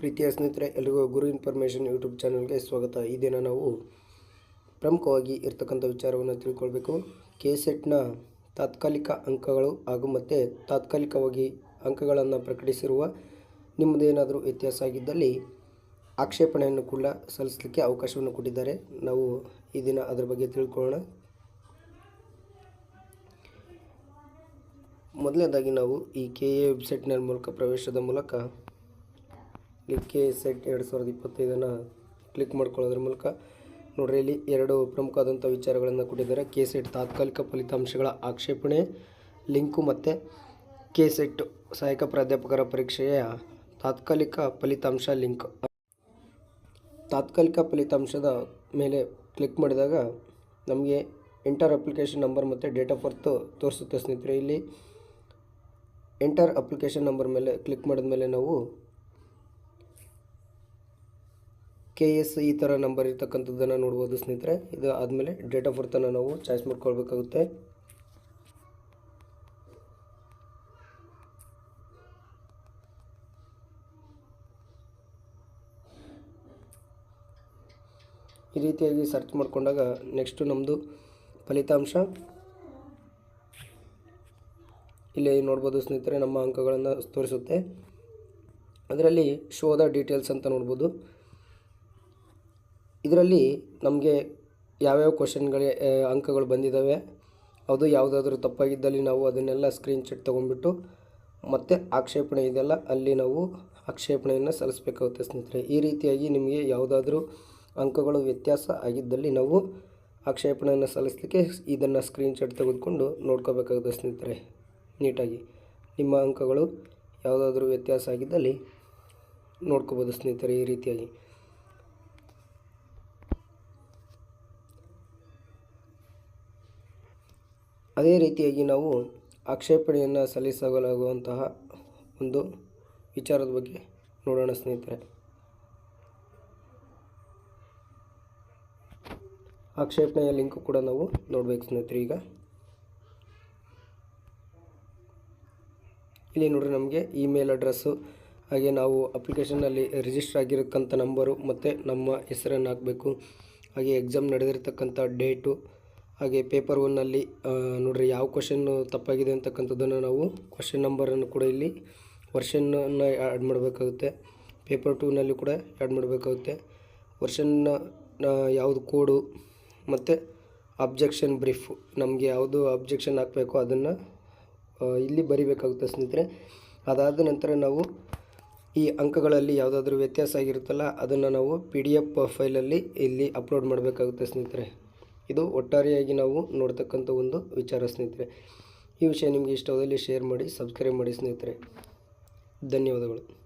ಪ್ರೀತಿಯ ಸ್ನೇಹಿತರೆ, ಎಲ್ರಿಗೂ ಗುರು ಇನ್ಫಾರ್ಮೇಷನ್ ಯೂಟ್ಯೂಬ್ ಚಾನಲ್ಗೆ ಸ್ವಾಗತ. ಈ ದಿನ ನಾವು ಪ್ರಮುಖವಾಗಿ ಇರ್ತಕ್ಕಂಥ ವಿಚಾರವನ್ನು ತಿಳ್ಕೊಳ್ಬೇಕು. ಕೆ ಸೆಟ್ನ ತಾತ್ಕಾಲಿಕ ಅಂಕಗಳು ಹಾಗೂ ಮತ್ತು ತಾತ್ಕಾಲಿಕವಾಗಿ ಅಂಕಗಳನ್ನು ಪ್ರಕಟಿಸಿರುವ ನಿಮ್ಮದೇನಾದರೂ ವ್ಯತ್ಯಾಸ ಆಗಿದ್ದಲ್ಲಿ ಆಕ್ಷೇಪಣೆಯನ್ನು ಕೂಡ ಸಲ್ಲಿಸಲಿಕ್ಕೆ ಅವಕಾಶವನ್ನು ಕೊಟ್ಟಿದ್ದಾರೆ. ನಾವು ಈ ದಿನ ಅದರ ಬಗ್ಗೆ ತಿಳ್ಕೊಳ್ಳೋಣ. ಮೊದಲನೇದಾಗಿ ನಾವು ಈ ಕೆ ಎ ವೆಬ್ಸೈಟ್ನ ಮೂಲಕ ಪ್ರವೇಶದ ಮೂಲಕ ಇಲ್ಲಿ ಕೆ ಸೆಟ್ ಎರಡು ಸಾವಿರದ ಇಪ್ಪತ್ತೈದನ್ನು ಕ್ಲಿಕ್ ಮಾಡ್ಕೊಳ್ಳೋದ್ರ ಮೂಲಕ ನೋಡ್ರಿ, ಇಲ್ಲಿ ಎರಡು ಪ್ರಮುಖವಾದಂಥ ವಿಚಾರಗಳನ್ನು ಕೊಟ್ಟಿದ್ದಾರೆ. ಕೆ ಸೆಟ್ ತಾತ್ಕಾಲಿಕ ಫಲಿತಾಂಶಗಳ ಆಕ್ಷೇಪಣೆ, ಲಿಂಕು ಮತ್ತು ಕೆ ಸೆಟ್ ಸಹಾಯಕ ಪ್ರಾಧ್ಯಾಪಕರ ಪರೀಕ್ಷೆಯ ತಾತ್ಕಾಲಿಕ ಫಲಿತಾಂಶ ಲಿಂಕ್. ತಾತ್ಕಾಲಿಕ ಫಲಿತಾಂಶದ ಮೇಲೆ ಕ್ಲಿಕ್ ಮಾಡಿದಾಗ ನಮಗೆ ಎಂಟರ್ ಅಪ್ಲಿಕೇಶನ್ ನಂಬರ್ ಮತ್ತು ಡೇಟ್ ಆಫ್ ಬರ್ತ್ ತೋರಿಸುತ್ತೆ ಸ್ನೇಹಿತರೆ. ಇಲ್ಲಿ ಎಂಟರ್ ಅಪ್ಲಿಕೇಶನ್ ನಂಬರ್ ಮೇಲೆ ಕ್ಲಿಕ್ ಮಾಡಿದ ಮೇಲೆ ನಾವು ಕೆ ಎಸ್ ಈ ಥರ ನಂಬರ್ ಇರ್ತಕ್ಕಂಥದ್ದನ್ನು ನೋಡ್ಬೋದು ಸ್ನೇಹಿತರೆ. ಇದು ಆದಮೇಲೆ ಡೇಟ್ ಆಫ್ ಬರ್ತನ್ನು ನಾವು ಚಾಯ್ಸ್ ಮಾಡ್ಕೊಳ್ಬೇಕಾಗುತ್ತೆ. ಈ ರೀತಿಯಾಗಿ ಸರ್ಚ್ ಮಾಡಿಕೊಂಡಾಗ ನೆಕ್ಸ್ಟು ನಮ್ಮದು ಫಲಿತಾಂಶ. ಇಲ್ಲಿ ನೋಡ್ಬೋದು ಸ್ನೇಹಿತರೆ ನಮ್ಮ ಅಂಕಗಳನ್ನು ತೋರಿಸುತ್ತೆ. ಅದರಲ್ಲಿ ಶೋಧ ಡೀಟೇಲ್ಸ್ ಅಂತ ನೋಡ್ಬೋದು. ಇದರಲ್ಲಿ ನಮಗೆ ಯಾವ್ಯಾವ ಕ್ವಶನ್ಗಳು ಅಂಕಗಳು ಬಂದಿದ್ದಾವೆ ಅದು ಯಾವುದಾದ್ರೂ ತಪ್ಪಾಗಿದ್ದಲ್ಲಿ ನಾವು ಅದನ್ನೆಲ್ಲ ಸ್ಕ್ರೀನ್ಶಾಟ್ ತೊಗೊಂಡ್ಬಿಟ್ಟು ಮತ್ತು ಆಕ್ಷೇಪಣೆ ಇದೆಲ್ಲ ಅಲ್ಲಿ ನಾವು ಆಕ್ಷೇಪಣೆಯನ್ನು ಸಲ್ಲಿಸಬೇಕಾಗುತ್ತೆ ಸ್ನೇಹಿತರೆ. ಈ ರೀತಿಯಾಗಿ ನಿಮಗೆ ಯಾವುದಾದ್ರೂ ಅಂಕಗಳು ವ್ಯತ್ಯಾಸ ಆಗಿದ್ದಲ್ಲಿ ನಾವು ಆಕ್ಷೇಪಣೆಯನ್ನು ಸಲ್ಲಿಸಲಿಕ್ಕೆ ಇದನ್ನು ಸ್ಕ್ರೀನ್ಶಾಟ್ ತೆಗೆದುಕೊಂಡು ನೋಡ್ಕೋಬೇಕಾಗುತ್ತೆ ಸ್ನೇಹಿತರೆ, ನೀಟಾಗಿ. ನಿಮ್ಮ ಅಂಕಗಳು ಯಾವುದಾದ್ರೂ ವ್ಯತ್ಯಾಸ ಆಗಿದ್ದಲ್ಲಿ ನೋಡ್ಕೋಬೋದು ಸ್ನೇಹಿತರೆ ಈ ರೀತಿಯಾಗಿ. ಅದೇ ರೀತಿಯಾಗಿ ನಾವು ಆಕ್ಷೇಪಣೆಯನ್ನು ಸಲ್ಲಿಸಲಾಗುವಂತಹ ಒಂದು ವಿಚಾರದ ಬಗ್ಗೆ ನೋಡೋಣ ಸ್ನೇಹಿತರೆ. ಆಕ್ಷೇಪಣೆಯ ಲಿಂಕ್ ಕೂಡ ನಾವು ನೋಡಬೇಕು ಸ್ನೇಹಿತರೆ ಈಗ. ಇಲ್ಲಿ ನೋಡ್ರಿ ನಮಗೆ ಇಮೇಲ್ ಅಡ್ರೆಸ್ಸು, ಹಾಗೆ ನಾವು ಅಪ್ಲಿಕೇಶನ್ನಲ್ಲಿ ರಿಜಿಸ್ಟರ್ ಆಗಿರತಕ್ಕಂಥ ನಂಬರು ಮತ್ತು ನಮ್ಮ ಹೆಸರನ್ನು ಹಾಕಬೇಕು. ಹಾಗೆ ಎಕ್ಸಾಮ್ ನಡೆದಿರ್ತಕ್ಕಂಥ ಡೇಟು ಹಾಗೆ ಪೇಪರ್ ಒನ್ನಲ್ಲಿ ನೋಡ್ರಿ ಯಾವ ಕ್ವಶನ್ನು ತಪ್ಪಾಗಿದೆ ಅಂತಕ್ಕಂಥದ್ದನ್ನು ನಾವು ಕ್ವಶನ್ ನಂಬರನ್ನು ಕೂಡ ಇಲ್ಲಿ ವರ್ಷನ್ನ ಆ್ಯಡ್ ಮಾಡಬೇಕಾಗುತ್ತೆ. ಪೇಪರ್ ಟೂನಲ್ಲಿ ಕೂಡ ಆ್ಯಡ್ ಮಾಡಬೇಕಾಗುತ್ತೆ. ವರ್ಷನ್ನ ಯಾವುದು ಕೋಡು ಮತ್ತು ಅಬ್ಜೆಕ್ಷನ್ ಬ್ರೀಫ್ ನಮಗೆ ಯಾವುದು ಅಬ್ಜೆಕ್ಷನ್ ಹಾಕಬೇಕು ಅದನ್ನು ಇಲ್ಲಿ ಬರಿಬೇಕಾಗುತ್ತೆ ಸ್ನೇಹಿತರೆ. ಅದಾದ ನಂತರ ನಾವು ಈ ಅಂಕಗಳಲ್ಲಿ ಯಾವುದಾದ್ರೂ ವ್ಯತ್ಯಾಸ ಆಗಿರುತ್ತಲ್ಲ ಅದನ್ನು ನಾವು ಪಿ ಡಿ ಎಫ್ ಫೈಲಲ್ಲಿ ಇಲ್ಲಿ ಅಪ್ಲೋಡ್ ಮಾಡಬೇಕಾಗುತ್ತೆ ಸ್ನೇಹಿತರೆ. ಇದು ಒಟ್ಟಾರೆಯಾಗಿ ನಾವು ನೋಡ್ತಕ್ಕಂಥ ಒಂದು ವಿಚಾರ ಸ್ನೇಹಿತರೆ. ಈ ವಿಷಯ ನಿಮಗೆ ಇಷ್ಟವಾದಲ್ಲಿ ಶೇರ್ ಮಾಡಿ ಸಬ್ಸ್ಕ್ರೈಬ್ ಮಾಡಿ ಸ್ನೇಹಿತರೆ. ಧನ್ಯವಾದಗಳು.